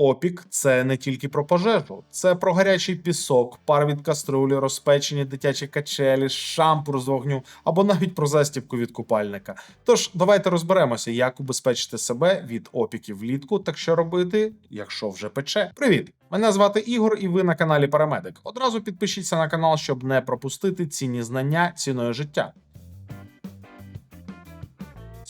Опік це не тільки про пожежу, це про гарячий пісок, пар від каструлі, розпечені дитячі качелі, шампур з вогню або навіть про застібку від купальника. Тож давайте розберемося, як убезпечити себе від опіків влітку, так що робити, якщо вже пече. Привіт! Мене звати Ігор, і ви на каналі Парамедик. Одразу підпишіться на канал, щоб не пропустити цінні знання ціною життя.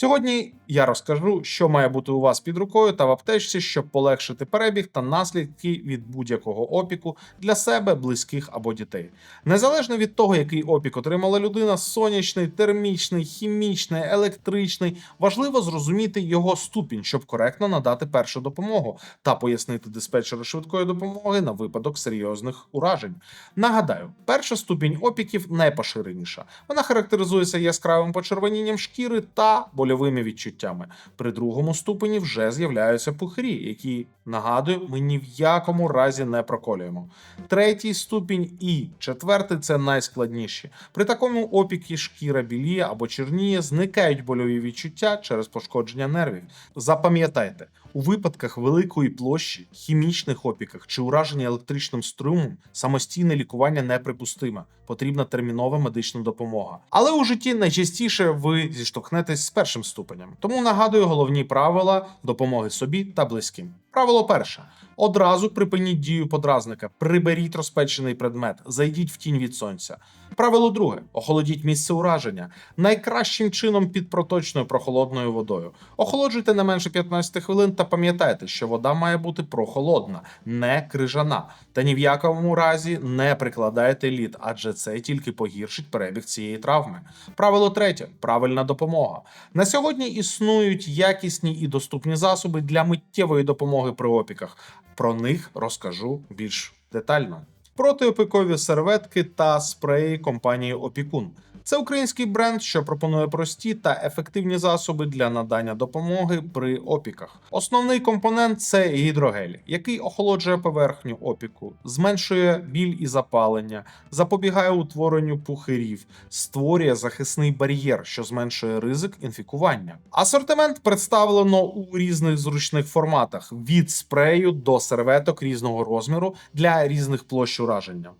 Сьогодні я розкажу, що має бути у вас під рукою та в аптечці, щоб полегшити перебіг та наслідки від будь-якого опіку для себе, близьких або дітей. Незалежно від того, який опік отримала людина, сонячний, термічний, хімічний, електричний, важливо зрозуміти його ступінь, щоб коректно надати першу допомогу та пояснити диспетчеру швидкої допомоги на випадок серйозних уражень. Нагадаю, перша ступінь опіків найпоширеніша. Вона характеризується яскравим почервонінням шкіри та больовими відчуттями. При другому ступені вже з'являються пухирі, які нагадую, ми ні в якому разі не проколюємо. Третій ступінь і четвертий це найскладніші. При такому опіки шкіра біліє або чорніє, зникають больові відчуття через пошкодження нервів. Запам'ятайте, у випадках великої площі, хімічних опіках чи ураження електричним струмом самостійне лікування неприпустиме. Потрібна термінова медична допомога. Але у житті найчастіше ви зіштовхнетесь з першим ступенем. Тому нагадую головні правила допомоги собі та близьким. Правило перше: одразу припиніть дію подразника, приберіть розпечений предмет, зайдіть в тінь від сонця. Правило друге: охолодіть місце ураження найкращим чином під проточною прохолодною водою. Охолоджуйте не менше 15 хвилин та пам'ятайте, що вода має бути прохолодна, не крижана. Та ні в якому разі не прикладайте лід, адже це тільки погіршить перебіг цієї травми. Правило третє правильна допомога. На сьогодні існують якісні і доступні засоби для миттєвої допомоги при опіках. Про них розкажу більш детально. Протиопікові серветки та спреї компанії Опікун. Це український бренд, що пропонує прості та ефективні засоби для надання допомоги при опіках. Основний компонент це гідрогель, який охолоджує поверхню опіку, зменшує біль і запалення, запобігає утворенню пухирів, створює захисний бар'єр, що зменшує ризик інфікування. Асортимент представлено у різних зручних форматах: від спрею до серветок різного розміру для різних площ ураження.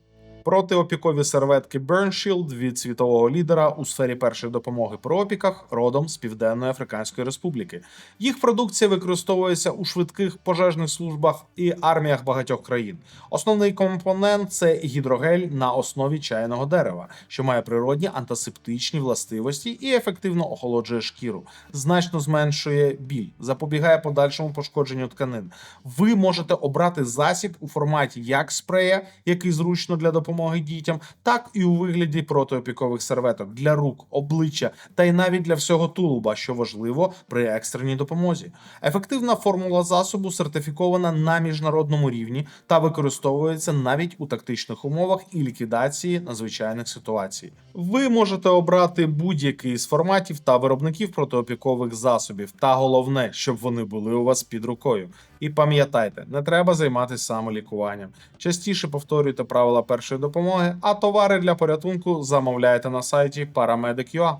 Протиопікові серветки Burn Shield від світового лідера у сфері першої допомоги при опіках родом з Південної Африканської Республіки. Їх продукція використовується у швидких пожежних службах і арміях багатьох країн. Основний компонент це гідрогель на основі чайного дерева, що має природні антисептичні властивості і ефективно охолоджує шкіру, значно зменшує біль, запобігає подальшому пошкодженню тканин. Ви можете обрати засіб у форматі як спрея, який зручно для допомоги дітям, так і у вигляді протиопікових серветок для рук, обличчя та й навіть для всього тулуба, що важливо при екстреній допомозі. Ефективна формула засобу сертифікована на міжнародному рівні та використовується навіть у тактичних умовах і ліквідації надзвичайних ситуацій. Ви можете обрати будь-який з форматів та виробників протиопікових засобів, та головне, щоб вони були у вас під рукою. І пам'ятайте, не треба займатися самолікуванням. Частіше повторюйте правила першої допомоги, а товари для порятунку замовляйте на сайті Paramedic.ua.